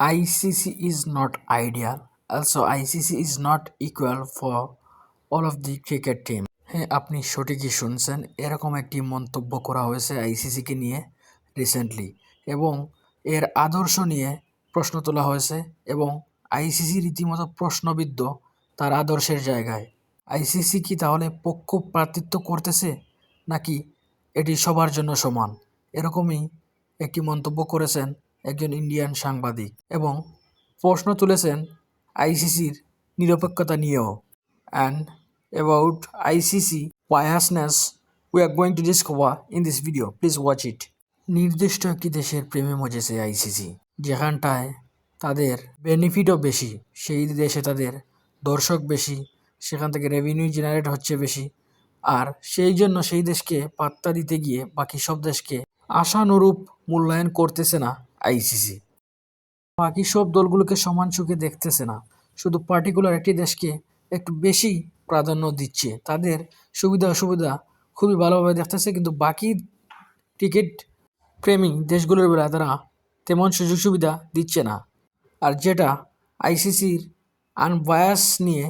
ICC is not ideal. Also, ICC is not equal for all of the cricket team. হ্যাঁ আপনি সঠিকই শুনছেন এরকম একটি মন্তব্য করা হয়েছে আইসিসিকে নিয়ে রিসেন্টলি এবং এর আদর্শ নিয়ে প্রশ্ন তোলা হয়েছে এবং আইসিসি রীতিমতো প্রশ্নবিদ্ধ তার আদর্শের জায়গায় আইসিসি কি তাহলে পক্ষপাতিত্ব করতেছে নাকি এটি সবার জন্য সমান এরকমই একটি মন্তব্য করেছেন একজন ইন্ডিয়ান সাংবাদিক এবং প্রশ্ন তুলেছেন আইসিসির নিরপেক্ষতা নিয়েও। And about ICC biasness we are going to discover in this video. Please watch it. নির্দিষ্ট একটি দেশের প্রেমে মজেছে আইসিসি যেখানটায় তাদের বেনিফিটও বেশি, সেই দেশে তাদের দর্শক বেশি, সেখান থেকে রেভিনিউ জেনারেট হচ্ছে বেশি, আর সেই জন্য সেই দেশকে পাত্তা দিতে গিয়ে বাকি সব দেশকে আশানুরূপ মূল্যায়ন করতেছে না আইসিসি। বাকি সব দলগুলোকে সমান চোখে দেখতেছে না। শুধু পার্টিকুলার একটি দেশকে একটু বেশি প্রাধান্য দিচ্ছে। তাদের সুবিধা অসুবিধা খুবই ভালোভাবে দেখতেছে, কিন্তু বাকি ক্রিকেট প্রেমী দেশগুলোর বেলা তারা তেমন সুযোগ সুবিধা দিচ্ছে না। আর যেটা আইসিসির আনবায়াস নিয়ে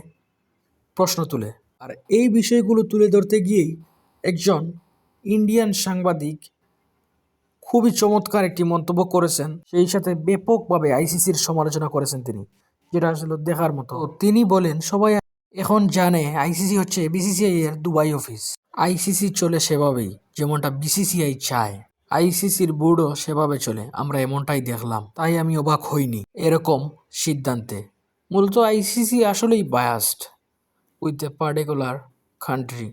প্রশ্ন তুলে। আর এই বিষয়গুলো তুলে ধরতে গিয়েই একজন ইন্ডিয়ান সাংবাদিক খুবই চমৎকার একটি মন্তব্য করেছেন। সেই সাথে ব্যাপকভাবে আইসিসির সমালোচনা করেছেন তিনি, যেটা আসলে দেখার মতো। তিনি বলেন, সবাই এখন জানে আইসিসি হচ্ছে বিসিসিআই এর দুবাই অফিস। আইসিসি চলে সেভাবেই, যেমনটা বিসিসিআই চায়। আইসিসির বোর্ডও সেভাবে চলে, আমরা এমনটাই দেখলাম। তাই আমি অবাক হইনি, এরকম সিদ্ধান্তে। মূলত আইসিসি আসলেই biased with a particular country